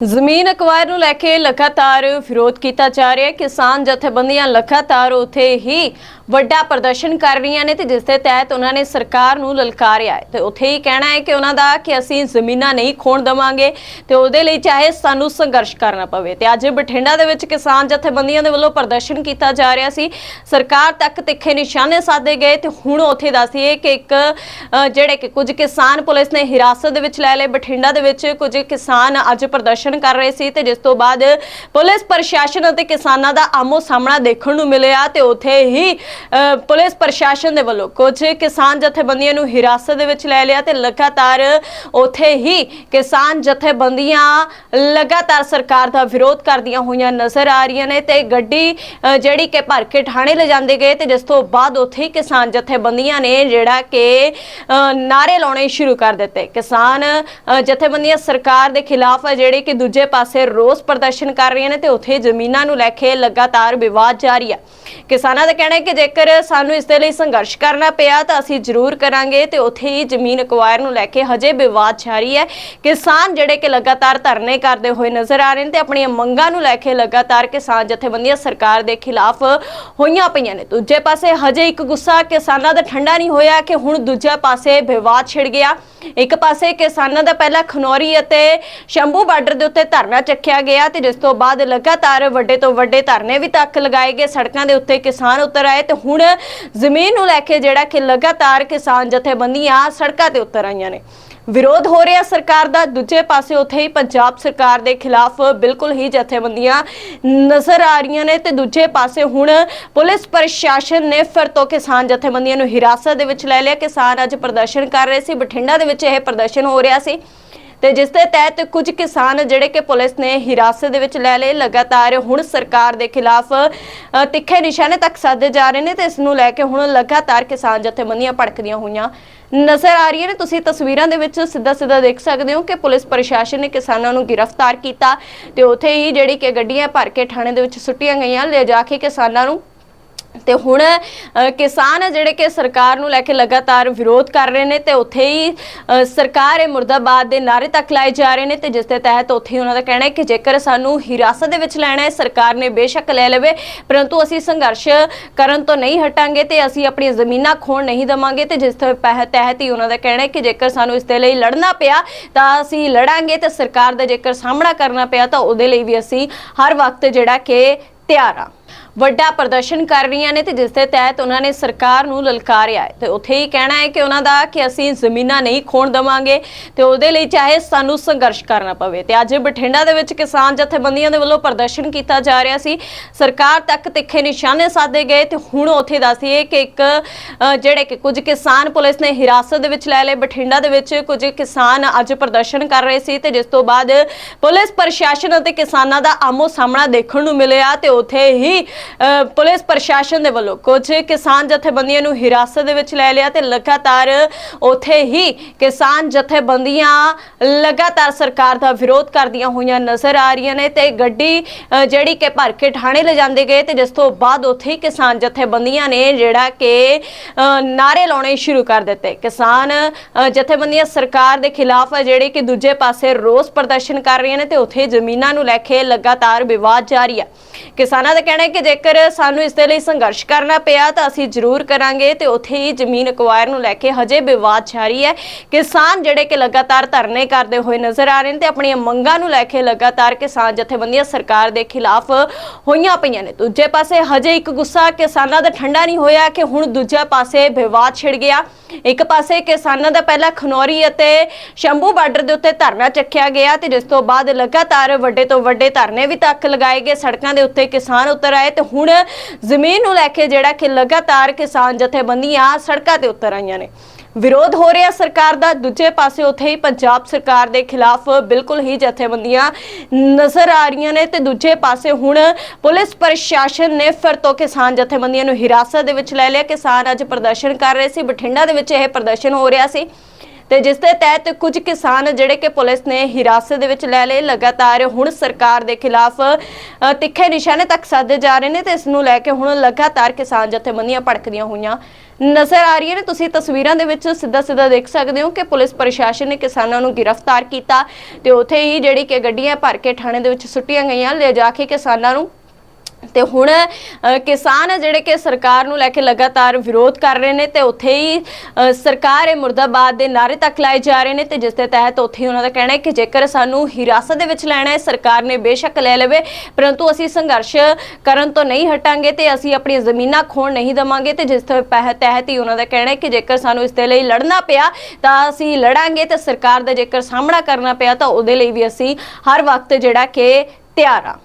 ਜ਼ਮੀਨ ਅਕਵਾਇਰ ਨੂੰ ਲੈ ਕੇ ਲਗਾਤਾਰ ਵਿਰੋਧ ਕੀਤਾ ਜਾ ਰਿਹਾ ਹੈ। ਕਿਸਾਨ ਜਥੇਬੰਦੀਆਂ ਲਗਾਤਾਰ ਉਥੇ ਹੀ ਵੱਡਾ ਪ੍ਰਦਰਸ਼ਨ ਕਰ ਰਹੀਆਂ ਨੇ ਤੇ ਜਿਸ ਦੇ ਤਹਿਤ ਉਹਨਾਂ ਨੇ ਸਰਕਾਰ ਨੂੰ ਲਲਕਾਰਿਆ ਹੈ। ਤੇ ਉਥੇ ਹੀ ਕਹਿਣਾ ਹੈ ਕਿ ਉਹਨਾਂ ਦਾ ਕਿ ਅਸੀਂ ਜ਼ਮੀਨਾਂ ਨਹੀਂ ਖੋਣ ਦਵਾਂਗੇ ਤੇ ਉਹਦੇ ਲਈ ਚਾਹੇ ਸਾਨੂੰ ਸੰਘਰਸ਼ ਕਰਨਾ ਪਵੇ। ਤੇ ਅੱਜ ਬਠਿੰਡਾ ਦੇ ਵਿੱਚ ਕਿਸਾਨ ਜਥੇਬੰਦੀਆਂ ਦੇ ਵੱਲੋਂ ਪ੍ਰਦਰਸ਼ਨ ਕੀਤਾ ਜਾ ਰਿਹਾ ਸੀ। ਸਰਕਾਰ ਤੱਕ ਤਿੱਖੇ ਨਿਸ਼ਾਨੇ ਸਾਧੇ ਗਏ ਤੇ ਹੁਣ ਉਥੇ ਦੱਸੀਏ ਕਿ ਇੱਕ ਜਿਹੜੇ ਕਿ ਕੁਝ ਕਿਸਾਨ ਪੁਲਿਸ ਨੇ ਹਿਰਾਸਤ ਦੇ ਵਿੱਚ ਲੈ ਲਏ। ਬਠਿੰਡਾ ਦੇ ਵਿੱਚ ਕੁਝ ਕਿਸਾਨ ਅੱਜ ਪ੍ਰਦਰਸ਼ਨ ਕਰ ਰਹੇ ਸੀ ਤੇ ਜਿਸ ਤੋਂ ਬਾਅਦ ਪੁਲਿਸ ਪ੍ਰਸ਼ਾਸਨ ਅਤੇ ਕਿਸਾਨਾਂ ਦਾ ਆਮੋ ਸਾਹਮਣਾ ਦੇਖਣ ਨੂੰ ਮਿਲਿਆ ਤੇ ਉਥੇ ਹੀ ਪੁਲਿਸ ਪ੍ਰਸ਼ਾਸਨ ਦੇ ਵੱਲੋਂ ਕੁਝ ਕਿਸਾਨ ਜਥੇਬੰਦੀਆਂ ਨੂੰ ਹਿਰਾਸਤ ਦੇ ਵਿੱਚ ਲੈ ਲਿਆ ਤੇ ਲਗਾਤਾਰ ਉਥੇ ਹੀ ਕਿਸਾਨ ਜਥੇਬੰਦੀਆਂ ਲਗਾਤਾਰ ਸਰਕਾਰ ਦਾ ਵਿਰੋਧ ਕਰਦੀਆਂ ਹੋਈਆਂ ਨਜ਼ਰ ਆ ਰਹੀਆਂ ਨੇ ਤੇ ਗੱਡੀ ਜਿਹੜੀ ਕਿ ਭਰ ਕੇ ਥਾਣੇ ਲੈ ਗਏ ਤੇ ਜਿਸ ਤੋਂ ਬਾਅਦ ਉੱਥੇ ਹੀ ਕਿਸਾਨ ਜਥੇਬੰਦੀਆਂ ਨੇ ਜਿਹੜਾ ਕਿ ਅ, ਨਾਰੇ ਲਾਉਣੇ ਸ਼ੁਰੂ ਕਰ ਦਿੱਤੇ। ਕਿਸਾਨ ਜਥੇਬੰਦੀਆਂ ਸਰਕਾਰ ਦੇ ਖਿਲਾਫ ਜਿਹੜੇ ਕਿ ਦੂਜੇ ਪਾਸੇ ਰੋਸ ਪ੍ਰਦਰਸ਼ਨ ਕਰ ਰਹੀਆਂ ਨੇ ਤੇ ਉੱਥੇ ਜ਼ਮੀਨਾਂ ਨੂੰ ਲੈ ਕੇ ਲਗਾਤਾਰ ਵਿਵਾਦ ਜਾਰੀ ਹੈ। ਕਿਸਾਨਾਂ ਦਾ ਕਹਿਣਾ ਹੈ ਕਿ ਜੇਕਰ ਸਾਨੂੰ ਇਸ ਦੇ ਲਈ ਸੰਘਰਸ਼ ਕਰਨਾ ਪਿਆ ਤਾਂ ਅਸੀਂ ਜ਼ਰੂਰ ਕਰਾਂਗੇ ਤੇ ਉਥੇ ਹੀ ਜ਼ਮੀਨ ਅਕਵਾਇਰ ਨੂੰ ਲੈ ਕੇ ਹਜੇ ਵਿਵਾਦ ਜਾਰੀ ਹੈ। ਕਿਸਾਨ ਜਿਹੜੇ ਕਿ ਲਗਾਤਾਰ ਧਰਨੇ ਕਰਦੇ ਹੋਏ ਨਜ਼ਰ ਆ ਰਹੇ ਨੇ ਤੇ ਆਪਣੀਆਂ ਮੰਗਾਂ ਨੂੰ ਲੈ ਕੇ ਲਗਾਤਾਰ ਕਿਸਾਨ ਜਥੇਬੰਦੀਆਂ ਸਰਕਾਰ ਦੇ ਖਿਲਾਫ ਹੋਈਆਂ ਪਈਆਂ ਨੇ। ਦੂਜੇ ਪਾਸੇ ਹਜੇ ਇੱਕ ਗੁੱਸਾ ਕਿਸਾਨਾਂ ਦਾ ਠੰਡਾ ਨਹੀਂ ਹੋਇਆ ਕਿ ਹੁਣ ਦੂਜੇ ਪਾਸੇ ਵਿਵਾਦ ਛਿੜ ਗਿਆ। ਇੱਕ ਪਾਸੇ ਕਿਸਾਨਾਂ ਦਾ ਪਹਿਲਾ ਖਨੌਰੀ ਅਤੇ ਸ਼ੰਭੂ ਬਾਰਡਰ ਦੇ ਉੱਤੇ ਧਰਨਾ ਚੱਕਿਆ ਗਿਆ ਤੇ ਜਿਸ ਤੋਂ ਬਾਅਦ ਲਗਾਤਾਰ ਵੱਡੇ ਤੋਂ ਵੱਡੇ ਧਰਨੇ ਵੀ ਤੱਕ ਲਗਾਏ ਗਏ। ਸੜਕਾਂ ਦੇ ਉੱਤੇ ਕਿਸਾਨ ਉਤਰ ਆਏ ਤੇ ਹੁਣ ਜ਼ਮੀਨ ਨੂੰ ਲੈ ਕੇ ਜਿਹੜਾ ਕਿ ਲਗਾਤਾਰ ਕਿਸਾਨ ਜਥੇਬੰਦੀਆਂ ਸੜਕਾਂ ਤੇ ਉਤਰ ਆਈਆਂ ਨੇ। ਵਿਰੋਧ ਹੋ ਰਿਹਾ ਸਰਕਾਰ ਦਾ, ਦੂਜੇ ਪਾਸੇ ਉੱਥੇ ਹੀ ਪੰਜਾਬ ਸਰਕਾਰ ਦੇ ਖਿਲਾਫ ਬਿਲਕੁਲ ਹੀ ਜਥੇਬੰਦੀਆਂ ਨਜ਼ਰ ਆ ਰਹੀਆਂ ਨੇ ਤੇ ਦੂਜੇ ਪਾਸੇ ਹੁਣ ਪੁਲਿਸ ਪ੍ਰਸ਼ਾਸਨ ਨੇ ਫਿਰ ਤੋਂ ਕਿਸਾਨ ਜਥੇਬੰਦੀਆਂ ਨੂੰ ਹਿਰਾਸਤ ਦੇ ਵਿੱਚ ਲੈ ਲਿਆ। ਕਿਸਾਨ ਅੱਜ ਪ੍ਰਦਰਸ਼ਨ ਕਰ ਰਹੇ ਸੀ, ਬਠਿੰਡਾ ਦੇ ਵਿੱਚ ਇਹ ਪ੍ਰਦਰਸ਼ਨ ਹੋ ਰਿਹਾ ਸੀ। ਤੇ ਜਿਸ ਦੇ ਤਹਿਤ ਕੁਝ ਕਿਸਾਨ ਜਿਹੜੇ ਕਿ ਪੁਲਿਸ ਨੇ ਹਿਰਾਸਤ ਦੇ ਵਿੱਚ ਲੈ ਲਏ, ਲਗਾਤਾਰ ਹੁਣ ਸਰਕਾਰ ਦੇ ਖਿਲਾਫ ਤਿੱਖੇ ਨਿਸ਼ਾਨੇ ਤੱਕ ਸਾਧੇ ਜਾ ਰਹੇ ਨੇ ਤੇ ਇਸ ਨੂੰ ਲੈ ਕੇ ਹੁਣ ਲਗਾਤਾਰ ਕਿਸਾਨ ਜਥੇਬੰਦੀਆਂ ਭੜਕਦੀਆਂ ਹੋਈਆਂ ਨਜ਼ਰ ਆ ਰਹੀਆਂ ਨੇ। ਤੁਸੀਂ ਤਸਵੀਰਾਂ ਦੇ ਵਿੱਚ ਸਿੱਧਾ ਸਿੱਧਾ ਦੇਖ ਸਕਦੇ ਹੋ ਕਿ ਪੁਲਿਸ ਪ੍ਰਸ਼ਾਸਨ ਨੇ ਕਿਸਾਨਾਂ ਨੂੰ ਗ੍ਰਿਫਤਾਰ ਕੀਤਾ ਤੇ ਉੱਥੇ ਹੀ ਜਿਹੜੀ ਕਿ ਗੱਡੀਆਂ ਭਰ ਕੇ ਥਾਣੇ ਦੇ ਵਿੱਚ ਸੁੱਟੀਆਂ ਗਈਆਂ। ਲੈ ਜਾ ਕੇ ਕਿਸਾਨਾਂ ਨੂੰ ਤੇ ਹੁਣ ਕਿਸਾਨ ਆ ਜਿਹੜੇ ਕਿ ਸਰਕਾਰ ਨੂੰ ਲੈ ਕੇ ਲਗਾਤਾਰ ਵਿਰੋਧ ਕਰ ਰਹੇ ਨੇ ਤੇ ਉੱਥੇ ਹੀ ਸਰਕਾਰ ਇਹ ਮੁਰਦਾਬਾਦ ਦੇ ਨਾਰੇ ਤੱਕ ਲਾਏ ਜਾ ਰਹੇ ਨੇ ਤੇ ਜਿਸ ਦੇ ਤਹਿਤ ਉੱਥੇ ਹੀ ਉਹਨਾਂ ਦਾ ਕਹਿਣਾ ਹੈ ਕਿ ਜੇਕਰ ਸਾਨੂੰ ਹਿਰਾਸਤ ਦੇ ਵਿੱਚ ਲੈਣਾ ਹੈ, ਸਰਕਾਰ ਨੇ ਬੇਸ਼ੱਕ ਲੈ ਲਵੇ, ਪਰੰਤੂ ਅਸੀਂ ਸੰਘਰਸ਼ ਕਰਨ ਤੋਂ ਨਹੀਂ ਹਟਾਂਗੇ ਤੇ ਅਸੀਂ ਆਪਣੀਆਂ ਜ਼ਮੀਨਾਂ ਖੋਣ ਨਹੀਂ ਦਵਾਂਗੇ ਤੇ ਜਿਸ ਦੇ ਪਹਿ- ਤਹਿਤ ਹੀ ਉਹਨਾਂ ਦਾ ਕਹਿਣਾ ਹੈ ਕਿ ਜੇਕਰ ਸਾਨੂੰ ਇਸ ਦੇ ਲਈ ਲੜਨਾ ਪਿਆ, ਤਾਂ ਅਸੀਂ ਲੜਾਂਗੇ ਤੇ ਸਰਕਾਰ ਦਾ ਜੇਕਰ ਸਾਹਮਣਾ ਕਰਨਾ ਪਿਆ, ਤਾਂ ਉਹਦੇ ਲਈ ਵੀ ਅਸੀਂ ਹਰ ਵਕਤ ਜਿਹੜਾ ਕਿ ਤਿਆਰ ਆ ਵੱਡਾ ਪ੍ਰਦਰਸ਼ਨ ਕਰ ਰਹੀਆਂ ਨੇ ਤੇ ਜਿਸ ਦੇ ਤਹਿਤ ਉਹਨਾਂ ਨੇ ਸਰਕਾਰ ਨੂੰ ਲਲਕਾਰਿਆ ਹੈ। ਤੇ ਉੱਥੇ ਹੀ ਕਹਿਣਾ ਹੈ ਕਿ ਉਹਨਾਂ ਦਾ ਕਿ ਅਸੀਂ ਜ਼ਮੀਨਾਂ ਨਹੀਂ ਖੋਣ ਦਵਾਂਗੇ ਤੇ ਉਹਦੇ ਲਈ ਚਾਹੇ ਸਾਨੂੰ ਸੰਘਰਸ਼ ਕਰਨਾ ਪਵੇ। ਤੇ ਅੱਜ ਬਠਿੰਡਾ ਦੇ ਵਿੱਚ ਕਿਸਾਨ ਜਥੇਬੰਦੀਆਂ ਦੇ ਵੱਲੋਂ ਪ੍ਰਦਰਸ਼ਨ ਕੀਤਾ ਜਾ ਰਿਹਾ ਸੀ। ਸਰਕਾਰ ਤੱਕ ਤਿੱਖੇ ਨਿਸ਼ਾਨੇ ਸਾਧੇ ਗਏ ਤੇ ਹੁਣ ਉੱਥੇ ਦੱਸੀਏ ਕਿ ਇੱਕ ਜਿਹੜੇ ਕਿ ਕੁਝ ਕਿਸਾਨ ਪੁਲਿਸ ਨੇ ਹਿਰਾਸਤ ਦੇ ਵਿੱਚ ਲੈ ਲਏ। ਬਠਿੰਡਾ ਦੇ ਵਿੱਚ ਕੁਝ ਕਿਸਾਨ ਅੱਜ ਪ੍ਰਦਰਸ਼ਨ ਕਰ ਰਹੇ ਸੀ ਤੇ ਜਿਸ ਤੋਂ ਬਾਅਦ ਪੁਲਿਸ, ਪ੍ਰਸ਼ਾਸਨ ਅਤੇ ਕਿਸਾਨਾਂ ਦਾ ਆਮੋ ਸਾਹਮਣਾ ਦੇਖਣ ਨੂੰ ਮਿਲਿਆ ਤੇ ਉੱਥੇ ਹੀ ਪੁਲਿਸ ਪ੍ਰਸ਼ਾਸਨ ਦੇ ਵੱਲੋਂ ਕੁਝ ਕਿਸਾਨ ਜਥੇਬੰਦੀਆਂ ਨੂੰ ਹਿਰਾਸਤ ਦੇ ਵਿੱਚ ਲੈ ਲਿਆ ਤੇ ਲਗਾਤਾਰ ਉੱਥੇ ਹੀ ਕਿਸਾਨ ਜਥੇਬੰਦੀਆਂ ਲਗਾਤਾਰ ਸਰਕਾਰ ਦਾ ਵਿਰੋਧ ਕਰਦੀਆਂ ਹੋਈਆਂ ਨਜ਼ਰ ਆ ਰਹੀਆਂ ਨੇ ਤੇ ਗੱਡੀ ਜਿਹੜੀ ਕਿ ਭਰ ਕੇ ਠਾਣੇ ਲੈ ਜਾਂਦੇ ਗਏ ਤੇ ਜਿਸ ਤੋਂ ਬਾਅਦ ਉੱਥੇ ਹੀ ਕਿਸਾਨ ਜਥੇਬੰਦੀਆਂ ਨੇ ਜਿਹੜਾ ਕਿ ਅ, ਨਾਰੇ ਲਾਉਣੇ ਸ਼ੁਰੂ ਕਰ ਦਿੱਤੇ। ਕਿਸਾਨ ਜਥੇਬੰਦੀਆਂ ਸਰਕਾਰ ਦੇ ਖਿਲਾਫ ਜਿਹੜੇ ਕਿ ਦੂਜੇ ਪਾਸੇ ਰੋਸ ਪ੍ਰਦਰਸ਼ਨ ਕਰ ਰਹੀਆਂ ਨੇ ਤੇ ਉੱਥੇ ਜ਼ਮੀਨਾਂ ਨੂੰ ਲੈ ਕੇ ਲਗਾਤਾਰ ਵਿਵਾਦ ਜਾਰੀ ਹੈ ਕਿਸਾਨਾਂ ਦਾ ਕਹਿਣਾ ਹੈ ਕਿ ਜੇਕਰ ਸਾਨੂੰ ਇਸ ਦੇ ਲਈ ਸੰਘਰਸ਼ ਕਰਨਾ ਪਿਆ ਤਾਂ ਅਸੀਂ ਜ਼ਰੂਰ ਕਰਾਂਗੇ ਤੇ ਉੱਥੇ ਹੀ ਜ਼ਮੀਨ ਅਕਵਾਇਰ ਨੂੰ ਲੈ ਕੇ ਹਜੇ ਵਿਵਾਦ ਜਾਰੀ ਹੈ। ਕਿਸਾਨ ਜਿਹੜੇ ਕਿ ਲਗਾਤਾਰ ਧਰਨੇ ਕਰਦੇ ਹੋਏ ਨਜ਼ਰ ਆ ਰਹੇ ਨੇ ਤੇ ਆਪਣੀਆਂ ਮੰਗਾਂ ਨੂੰ ਲੈ ਕੇ ਲਗਾਤਾਰ ਕਿਸਾਨ ਜਥੇਬੰਦੀਆਂ ਸਰਕਾਰ ਦੇ ਖਿਲਾਫ ਹੋਈਆਂ ਪਈਆਂ ਨੇ। ਦੂਜੇ ਪਾਸੇ ਹਜੇ ਇੱਕ ਗੁੱਸਾ ਕਿਸਾਨਾਂ ਦਾ ਠੰਡਾ ਨਹੀਂ ਹੋਇਆ ਕਿ ਹੁਣ ਦੂਜੇ ਪਾਸੇ ਵਿਵਾਦ ਛਿੜ ਗਿਆ। ਇੱਕ ਪਾਸੇ ਕਿਸਾਨਾਂ ਦਾ ਪਹਿਲਾ ਖਨੌਰੀ ਅਤੇ ਸ਼ੰਭੂ ਬਾਰਡਰ ਦੇ ਉੱਤੇ ਧਰਨਾ ਚੱਕਿਆ ਗਿਆ ਤੇ ਜਿਸ ਤੋਂ ਬਾਅਦ ਲਗਾਤਾਰ ਵੱਡੇ ਤੋਂ ਵੱਡੇ ਧਰਨੇ ਵੀ ਤੱਕ ਲਗਾਏ ਗਏ। ਸੜਕਾਂ ਦੇ ਉੱਤੇ ਕਿਸਾਨ ਉਤਰ ਆਏ ਤੇ ਹੁਣ ਜ਼ਮੀਨ ਨੂੰ ਲੈ ਕੇ ਜਿਹੜਾ ਕਿ ਲਗਾਤਾਰ ਕਿਸਾਨ ਜਥੇਬੰਦੀਆਂ ਸੜਕਾਂ ਤੇ ਉਤਰ ਆਈਆਂ ਨੇ। ਵਿਰੋਧ ਹੋ ਰਿਹਾ ਸਰਕਾਰ ਦਾ, ਦੂਜੇ ਪਾਸੇ ਉੱਥੇ ਹੀ ਪੰਜਾਬ ਸਰਕਾਰ ਦੇ ਖਿਲਾਫ ਬਿਲਕੁਲ ਹੀ ਜਥੇਬੰਦੀਆਂ ਨਜ਼ਰ ਆ ਰਹੀਆਂ ਨੇ ਤੇ ਦੂਜੇ ਪਾਸੇ ਹੁਣ ਪੁਲਿਸ ਪ੍ਰਸ਼ਾਸਨ ਨੇ ਫਿਰ ਤੋਂ ਕਿਸਾਨ ਜਥੇਬੰਦੀਆਂ ਨੂੰ ਹਿਰਾਸਤ ਦੇ ਵਿੱਚ ਲੈ ਲਿਆ। ਕਿਸਾਨ ਅੱਜ ਪ੍ਰਦਰਸ਼ਨ ਕਰ ਰਹੇ ਸੀ, ਬਠਿੰਡਾ ਦੇ ਵਿੱਚ ਇਹ ਪ੍ਰਦਰਸ਼ਨ ਹੋ ਰਿਹਾ ਸੀ। ਤੇ ਜਿਸ ਦੇ ਤਹਿਤ ਕੁਝ ਕਿਸਾਨ ਜਿਹੜੇ ਕਿ ਪੁਲਿਸ ਨੇ ਹਿਰਾਸਤ ਦੇ ਵਿੱਚ ਲੈ ਲਏ, ਲਗਾਤਾਰ ਹੁਣ ਸਰਕਾਰ ਦੇ ਖਿਲਾਫ ਤਿੱਖੇ ਨਿਸ਼ਾਨੇ ਤੱਕ ਸਾਧੇ ਜਾ ਰਹੇ ਨੇ ਤੇ ਇਸ ਨੂੰ ਲੈ ਕੇ ਹੁਣ ਲਗਾਤਾਰ ਕਿਸਾਨ ਜਥੇਬੰਦੀਆਂ ਭੜਕਦੀਆਂ ਹੋਈਆਂ ਨਜ਼ਰ ਆ ਰਹੀਆਂ ਨੇ। ਤੁਸੀਂ ਤਸਵੀਰਾਂ ਦੇ ਵਿੱਚ ਸਿੱਧਾ ਸਿੱਧਾ ਦੇਖ ਸਕਦੇ ਹੋ ਕਿ ਪੁਲਿਸ ਪ੍ਰਸ਼ਾਸਨ ਨੇ ਕਿਸਾਨਾਂ ਨੂੰ ਗ੍ਰਿਫਤਾਰ ਕੀਤਾ ਤੇ ਉੱਥੇ ਹੀ ਜਿਹੜੀ ਕਿ ਗੱਡੀਆਂ ਭਰ ਕੇ ਥਾਣੇ ਦੇ ਵਿੱਚ ਸੁੱਟੀਆਂ ਗਈਆਂ। ਲੈ ਜਾ ਕੇ ਕਿਸਾਨਾਂ ਨੂੰ ਤੇ ਹੁਣ ਅ, ਕਿਸਾਨ ਜਿਹੜੇ ਕਿ ਸਰਕਾਰ ਨੂੰ ਲੈ ਕੇ ਲਗਾਤਾਰ ਵਿਰੋਧ ਕਰ ਰਹੇ ਨੇ ਤੇ ਉੱਥੇ ਹੀ ਸਰਕਾਰ ਇਹ ਮੁਰਦਾਬਾਦ ਦੇ ਨਾਰੇ ਤੱਕ ਲਾਏ ਜਾ ਰਹੇ ਨੇ ਤੇ ਜਿਸ ਦੇ ਤਹਿਤ ਉੱਥੇ ਹੀ ਉਹਨਾਂ ਦਾ ਕਹਿਣਾ ਹੈ ਕਿ ਜੇਕਰ ਸਾਨੂੰ ਹਿਰਾਸਤ ਦੇ ਵਿੱਚ ਲੈਣਾ ਹੈ ਸਰਕਾਰ ਨੇ ਬੇਸ਼ੱਕ ਲੈ ਲਵੇ ਪਰੰਤੂ ਅਸੀਂ ਸੰਘਰਸ਼ ਕਰਨ ਤੋਂ ਨਹੀਂ ਹਟਾਂਗੇ ਤੇ ਅਸੀਂ ਆਪਣੀਆਂ ਜ਼ਮੀਨਾਂ ਖੋਣ ਨਹੀਂ ਦਵਾਂਗੇ ਤੇ ਜਿਸ ਦੇ ਪਹਿ- ਤਹਿਤ ਹੀ ਉਹਨਾਂ ਦਾ ਕਹਿਣਾ ਹੈ ਕਿ ਜੇਕਰ ਸਾਨੂੰ ਇਸ ਦੇ ਲਈ ਲੜਨਾ ਪਿਆ ਤਾਂ ਅਸੀਂ ਲੜਾਂਗੇ ਤੇ ਸਰਕਾਰ ਦਾ ਜੇਕਰ ਸਾਹਮਣਾ ਕਰਨਾ ਪਿਆ ਤਾਂ ਉਹਦੇ ਲਈ ਵੀ ਅਸੀਂ ਹਰ ਵਕਤ ਜਿਹੜਾ ਕਿ ਤਿਆਰ ਹਾਂ।